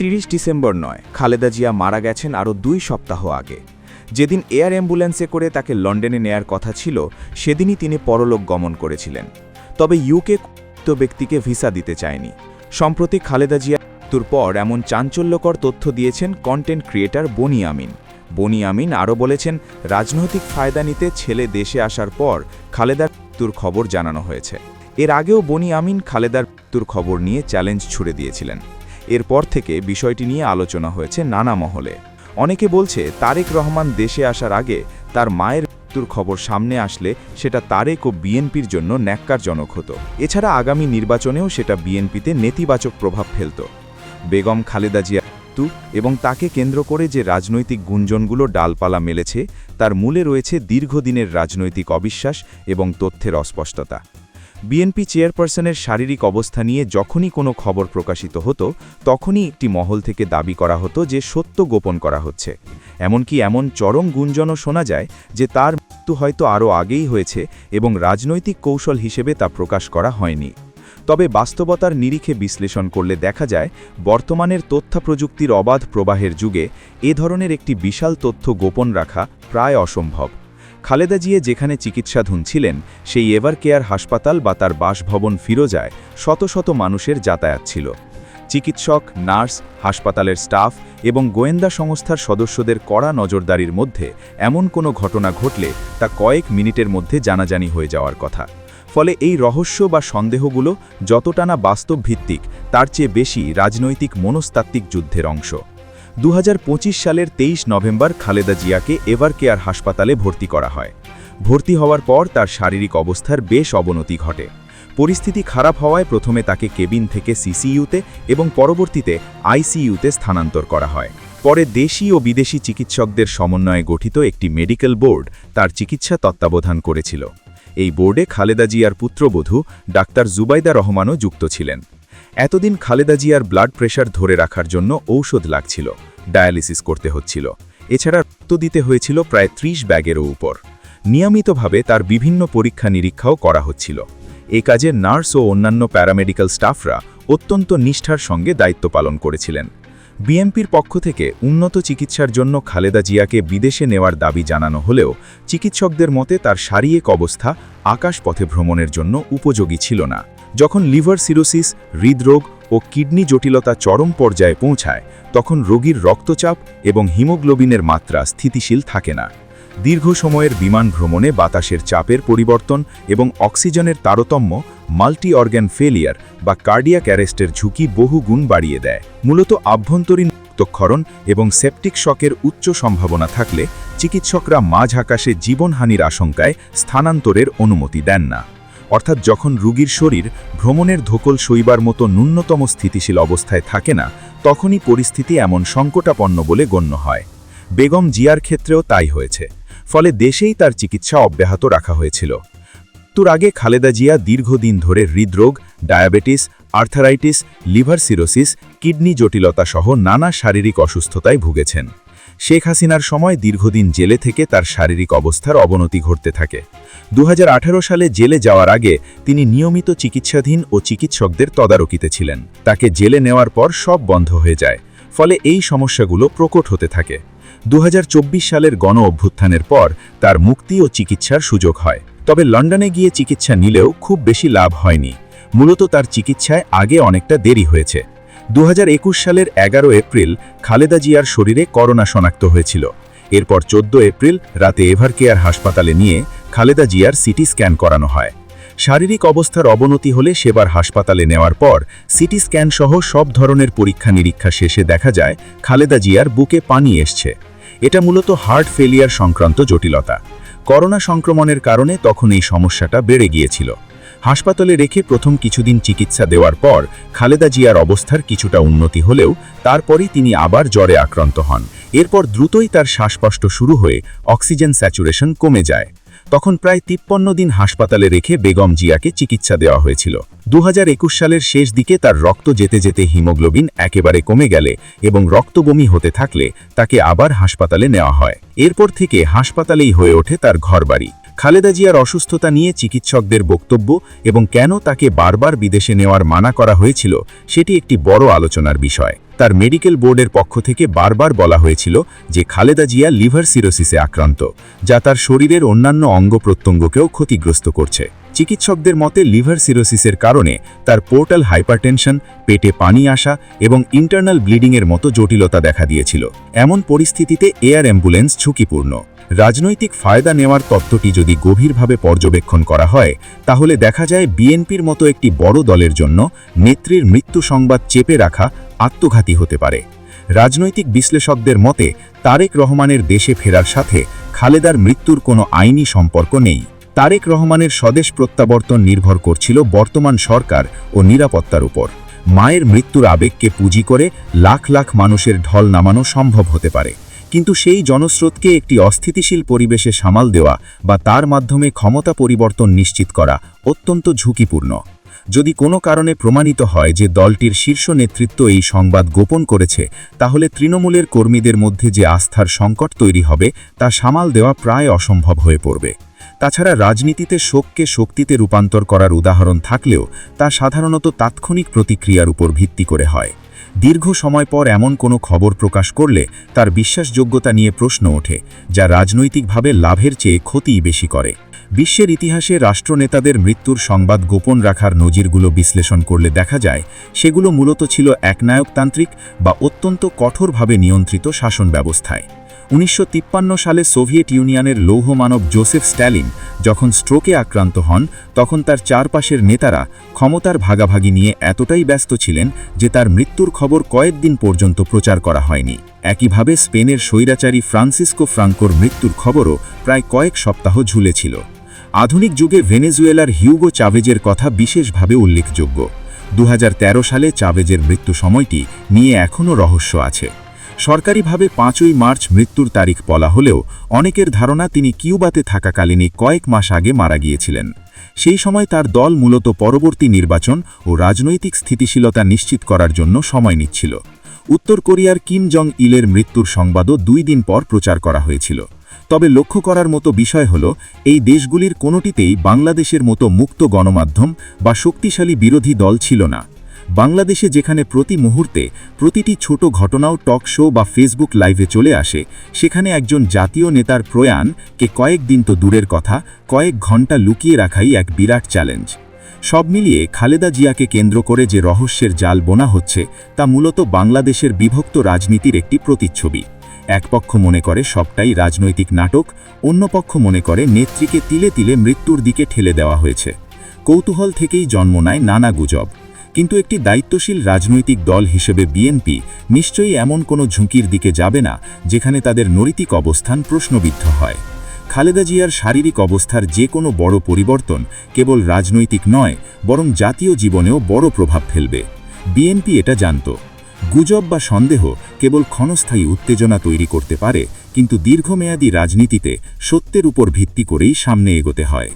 তিরিশ ডিসেম্বর নয়, খালেদা জিয়া মারা গেছেন আরও দুই সপ্তাহ আগে। যেদিন এয়ার অ্যাম্বুলেন্সে করে তাকে লন্ডনে নেয়ার কথা ছিল, সেদিনই তিনি পরলোক গমন করেছিলেন। তবে ইউকে ব্যক্তিকে ভিসা দিতে চায়নি। সম্প্রতি খালেদা জিয়া মৃত্যুর পর এমন চাঞ্চল্যকর তথ্য দিয়েছেন কন্টেন্ট ক্রিয়েটার বনি আমিন। বনি আমিন আরও বলেছেন, রাজনৈতিক ফায়দা নিতে ছেলে দেশে আসার পর খালেদার মৃত্যুর খবর জানানো হয়েছে। এর আগেও বনি আমিন খালেদার মৃত্যুর খবর নিয়ে চ্যালেঞ্জ ছুড়ে দিয়েছিলেন। এরপর থেকে বিষয়টি নিয়ে আলোচনা হয়েছে নানা মহলে। অনেকে বলছে, তারেক রহমান দেশে আসার আগে তার মায়ের মৃত্যুর খবর সামনে আসলে সেটা তারেক ও বিএনপির জন্য ন্যাক্কারজনক হতো। এছাড়া আগামী নির্বাচনেও সেটা বিএনপিতে নেতিবাচক প্রভাব ফেলত। বেগম খালেদা জিয়া মৃত্যু এবং তাকে কেন্দ্র করে যে রাজনৈতিক গুঞ্জনগুলো ডালপালা মেলেছে, তার মূলে রয়েছে দীর্ঘদিনের রাজনৈতিক অবিশ্বাস এবং তথ্যের অস্পষ্টতা। বিএনপি চেয়ারপারসনের শারীরিক অবস্থা নিয়ে যখনই কোনো খবর প্রকাশিত হতো, তখনই একটি মহল থেকে দাবি করা হতো যে সত্য গোপন করা হচ্ছে। এমনকি এমন চরম গুঞ্জনও শোনা যায় যে তার মৃত্যু হয়তো আরও আগেই হয়েছে এবং রাজনৈতিক কৌশল হিসেবে তা প্রকাশ করা হয়নি। তবে বাস্তবতার নিরিখে বিশ্লেষণ করলে দেখা যায়, বর্তমানের তথ্য প্রযুক্তির অবাধ প্রবাহের যুগে এ ধরনের একটি বিশাল তথ্য গোপন রাখা প্রায় অসম্ভব। খালেদা জিয়ে যেখানে চিকিৎসাধীন ছিলেন, সেই এভার কেয়ার হাসপাতাল বা তার বাসভবন ফিরোজায় শত শত মানুষের যাতায়াত ছিল। চিকিৎসক, নার্স, হাসপাতালের স্টাফ এবং গোয়েন্দা সংস্থার সদস্যদের কড়া নজরদারির মধ্যে এমন কোনো ঘটনা ঘটলে তা কয়েক মিনিটের মধ্যে জানাজানি হয়ে যাওয়ার কথা। ফলে এই রহস্য বা সন্দেহগুলো যতটা না বাস্তব ভিত্তিক তার চেয়ে বেশি রাজনৈতিক মনস্তাত্ত্বিক যুদ্ধের অংশ। দু হাজার পঁচিশ সালের তেইশ নভেম্বর খালেদা জিয়াকে এভার কেয়ার হাসপাতালে ভর্তি করা হয়। ভর্তি হওয়ার পর তার শারীরিক অবস্থার বেশ অবনতি ঘটে। পরিস্থিতি খারাপ হওয়ায় প্রথমে তাকে কেবিন থেকে সিসিইউতে এবং পরবর্তীতে আইসিইউতে স্থানান্তর করা হয়। পরে দেশি ও বিদেশি চিকিৎসকদের সমন্বয়ে গঠিত একটি মেডিকেল বোর্ড তার চিকিৎসা তত্ত্বাবধান করেছিল। এই বোর্ডে খালেদা জিয়ার পুত্রবধূ ডাক্তার জুবাইদা রহমানও যুক্ত ছিলেন। এতদিন খালেদা জিয়ার ব্লাড প্রেশার ধরে রাখার জন্য ঔষধ লাগছিল ডায়ালিসিস করতে হচ্ছিল। এছাড়া রক্ত দিতে হয়েছিল প্রায় ত্রিশ ব্যাগেরও উপর। নিয়মিতভাবে তার বিভিন্ন পরীক্ষা নিরীক্ষাও করা হচ্ছিল। এ কাজে নার্স ও অন্যান্য প্যারামেডিক্যাল স্টাফরা অত্যন্ত নিষ্ঠার সঙ্গে দায়িত্ব পালন করেছিলেন। বিএমপির পক্ষ থেকে উন্নত চিকিৎসার জন্য খালেদা জিয়াকে বিদেশে নেওয়ার দাবি জানানো হলেও চিকিৎসকদের মতে তার শারীরিক অবস্থা আকাশপথে ভ্রমণের জন্য উপযোগী ছিল না। যখন লিভার সিরোসিস, হৃদরোগ ও কিডনি জটিলতা চরম পর্যায়ে পৌঁছায়, তখন রোগীর রক্তচাপ এবং হিমোগ্লোবিনের মাত্রা স্থিতিশীল থাকে না। দীর্ঘ সময়ের বিমান ভ্রমণে বাতাসের চাপের পরিবর্তন এবং অক্সিজেনের তারতম্য মাল্টি অর্গ্যান ফেলিয়ার বা কার্ডিয়াক অ্যারেস্টের ঝুঁকি বহু গুণ বাড়িয়ে দেয়। মূলত আভ্যন্তরীণ রক্তক্ষরণ এবং সেপটিক শকের উচ্চ সম্ভাবনা থাকলে চিকিৎসকরা মাঝ আকাশে জীবনহানির আশঙ্কায় স্থানান্তরের অনুমতি দেন না। অর্থাৎ যখন রুগীর শরীর ভ্রমণের ধোকল সইবার মতো ন্যূনতম স্থিতিশীল অবস্থায় থাকে না, তখনই পরিস্থিতি এমন সংকটাপন্ন বলে গণ্য হয়। বেগম জিয়ার ক্ষেত্রেও তাই হয়েছে। ফলে দেশেই তার চিকিৎসা অব্যাহত রাখা হয়েছিল। মৃত্যুর আগে খালেদা জিয়া দীর্ঘদিন ধরে হৃদরোগ, diabetes, arthritis, liver cirrhosis, kidney জটিলতা সহ নানা শারীরিক অসুস্থতায় ভুগেছেন। শেখ হাসিনার সময় দীর্ঘদিন জেলে থেকে তার শারীরিক অবস্থার অবনতি ঘটতে থাকে। দুহাজার আঠেরো সালে জেলে যাওয়ার আগে তিনি নিয়মিত চিকিৎসাধীন ও চিকিৎসকদের তদারকিতে ছিলেন। তাকে জেলে নেওয়ার পর সব বন্ধ হয়ে যায়। ফলে এই সমস্যাগুলো প্রকট হতে থাকে। দুহাজার চব্বিশ সালের গণ অভ্যুত্থানের পর তার মুক্তি ও চিকিৎসার সুযোগ হয়। তবে লন্ডনে গিয়ে চিকিৎসা নিলেও খুব বেশি লাভ হয়নি। মূলত তার চিকিৎসায় আগে অনেকটা দেরি হয়েছে। দু হাজার একুশ সালের এগারো এপ্রিল খালেদা জিয়ার শরীরে করোনা শনাক্ত হয়েছিল। এরপর চোদ্দ এপ্রিল রাতে এভার কেয়ার হাসপাতালে নিয়ে খালেদা জিয়ার সিটি স্ক্যান করানো হয়। শারীরিক অবস্থার অবনতি হলে সেবার হাসপাতালে নেওয়ার পর সিটি স্ক্যান সহ সব ধরনের পরীক্ষা নিরীক্ষা শেষে দেখা যায়, খালেদা জিয়ার বুকে পানি এসছে। এটা মূলত হার্ট ফেলিয়ার সংক্রান্ত জটিলতা। করোনা সংক্রমণের কারণে তখন এই সমস্যাটা বেড়ে গিয়েছিল। হাসপাতালে রেখে প্রথম কিছুদিন চিকিৎসা দেওয়ার পর খালেদা জিয়ার অবস্থার কিছুটা উন্নতি হলেও তারপরই তিনি আবার জ্বরে আক্রান্ত হন। এরপর দ্রুতই তার শ্বাসকষ্ট শুরু হয়ে অক্সিজেন স্যাচুরেশন কমে যায়। তখন প্রায় তিপ্পন্ন দিন হাসপাতালে রেখে বেগম জিয়াকে চিকিৎসা দেওয়া হয়েছিল। দু হাজার একুশ সালের শেষ দিকে তার রক্ত যেতে যেতে হিমোগ্লোবিন একেবারে কমে গেলে এবং রক্তবমি হতে থাকলে তাকে আবার হাসপাতালে নেওয়া হয়। এরপর থেকে হাসপাতালেই হয়ে ওঠে তার ঘরবাড়ি। খালেদা জিয়ার অসুস্থতা নিয়ে চিকিৎসকদের বক্তব্য এবং কেন তাকে বারবার বিদেশে নেওয়ার মানা করা হয়েছিল, সেটি একটি বড় আলোচনার বিষয়। তার মেডিকেল বোর্ডের পক্ষ থেকে বারবার বলা হয়েছিল যে খালেদা জিয়া লিভার সিরোসিসে আক্রান্ত, যা তার শরীরের অন্যান্য অঙ্গ প্রত্যঙ্গকেও ক্ষতিগ্রস্ত করছে। চিকিৎসকদের মতে লিভার সিরোসিসের কারণে তার পোর্টাল হাইপারটেনশন, পেটে পানি আসা এবং ইন্টারনাল ব্লিডিংয়ের মতো জটিলতা দেখা দিয়েছিল। এমন পরিস্থিতিতে এয়ার অ্যাম্বুলেন্স ঝুঁকিপূর্ণ। রাজনৈতিক ফায়দা নেওয়ার তত্ত্বটি যদি গভীরভাবে পর্যবেক্ষণ করা হয়, তাহলে দেখা যায় বিএনপির মতো একটি বড় দলের জন্য নেত্রীর মৃত্যু সংবাদ চেপে রাখা আত্মঘাতী হতে পারে। রাজনৈতিক বিশ্লেষকদের মতে, তারেক রহমানের দেশে ফেরার সাথে খালেদার মৃত্যুর কোনো আইনি সম্পর্ক নেই। তারেক রহমানের স্বদেশ প্রত্যাবর্তন নির্ভর করছিল বর্তমান সরকার ও নিরাপত্তার উপর। মায়ের মৃত্যুর আবেগকে পুঁজি করে লাখ লাখ মানুষের ঢল নামানো সম্ভব হতে পারে। কিন্তু সেই জনস্রোতকে একটি অস্থিতিশীল পরিবেশে সামাল দেওয়া বা তার মাধ্যমে ক্ষমতা পরিবর্তন নিশ্চিত করা অত্যন্ত ঝুঁকিপূর্ণ। যদি কোনো কারণে প্রমাণিত হয় যে দলটির শীর্ষ নেতৃত্ব এই সংবাদ গোপন করেছে, তাহলে তৃণমূলের কর্মীদের মধ্যে যে আস্থার সংকট তৈরি হবে তা সামাল দেওয়া প্রায় অসম্ভব হয়ে পড়বে। তাছাড়া রাজনীতিতে শোককে শক্তিতে রূপান্তর করার উদাহরণ থাকলেও তা সাধারণত তাৎক্ষণিক প্রতিক্রিয়ার উপর ভিত্তি করে হয়। দীর্ঘ সময় পর এমন কোনো খবর প্রকাশ করলে তার বিশ্বাসযোগ্যতা নিয়ে প্রশ্ন ওঠে, যা রাজনৈতিকভাবে লাভের চেয়ে ক্ষতিই বেশি করে। বিশ্বের ইতিহাসে রাষ্ট্রনেতাদের মৃত্যুর সংবাদ গোপন রাখার নজিরগুলো বিশ্লেষণ করলে দেখা যায়, সেগুলো মূলত ছিল একনায়কতান্ত্রিক বা অত্যন্ত কঠোরভাবে নিয়ন্ত্রিত শাসন ব্যবস্থায়। উনিশশো তিপ্পান্ন সালে সোভিয়েত ইউনিয়নের লৌহমানব জোসেফ স্ট্যালিন যখন স্ট্রোকে আক্রান্ত হন, তখন তার চারপাশের নেতারা ক্ষমতার ভাগাভাগি নিয়ে এতটাই ব্যস্ত ছিলেন যে তার মৃত্যুর খবর কয়েকদিন পর্যন্ত প্রচার করা হয়নি। একইভাবে স্পেনের স্বৈরাচারী ফ্রান্সিসকো ফ্রাঙ্কোর মৃত্যুর খবরও প্রায় কয়েক সপ্তাহ ঝুলেছিল। আধুনিক যুগে ভেনেজুয়েলার হিউগো চাভেজের কথা বিশেষভাবে উল্লেখযোগ্য। দু হাজার তেরো সালে চাভেজের মৃত্যু সময়টি নিয়ে এখনও রহস্য আছে। সরকারিভাবে পাঁচই মার্চ মৃত্যুর তারিখ বলা হলেও অনেকের ধারণা তিনি কিউবাতে থাকাকালীনই কয়েক মাস আগে মারা গিয়েছিলেন। সেই সময় তার দল মূলত পরবর্তী নির্বাচন ও রাজনৈতিক স্থিতিশীলতা নিশ্চিত করার জন্য সময় নিচ্ছিল। উত্তর কোরিয়ার কিম জং ইলের মৃত্যুর সংবাদও দুই দিন পর প্রচার করা হয়েছিল। তবে লক্ষ্য করার মতো বিষয় হল, এই দেশগুলির কোনোটিতেই বাংলাদেশের মতো মুক্ত গণমাধ্যম বা শক্তিশালী বিরোধী দল ছিল না। বাংলাদেশে যেখানে প্রতি মুহূর্তে প্রতিটি ছোট ঘটনাও টক শো বা ফেসবুক লাইভে চলে আসে, সেখানে একজন জাতীয় নেতার প্রয়াণ কে কয়েকদিন তো দূরের কথা, কয়েক ঘণ্টা লুকিয়ে রাখাই এক বিরাট চ্যালেঞ্জ। সব মিলিয়ে খালেদা জিয়াকে কেন্দ্র করে যে রহস্যের জাল বোনা হচ্ছে, তা মূলত বাংলাদেশের বিভক্ত রাজনীতির একটি প্রতিচ্ছবি। এক পক্ষ মনে করে সবটাই রাজনৈতিক নাটক, অন্য পক্ষ মনে করে নেত্রীকে তিলে তিলে মৃত্যুর দিকে ঠেলে দেওয়া হয়েছে। কৌতূহল থেকেই জন্ম নেয় নানা গুজব। কিন্তু একটি দায়িত্বশীল রাজনৈতিক দল হিসেবে বিএনপি নিশ্চয়ই এমন কোনো ঝুঁকির দিকে যাবে না, যেখানে তাদের নৈতিক অবস্থান প্রশ্নবিদ্ধ হয়। খালেদা জিয়ার শারীরিক অবস্থার যে কোনো বড় পরিবর্তন কেবল রাজনৈতিক নয়, বরং জাতীয় জীবনেও বড় প্রভাব ফেলবে। বিএনপি এটা জানত। গুজব বা সন্দেহ কেবল ক্ষণস্থায়ী উত্তেজনা তৈরি করতে পারে, কিন্তু দীর্ঘমেয়াদী রাজনীতিতে সত্যের উপর ভিত্তি করেই সামনে এগোতে হয়।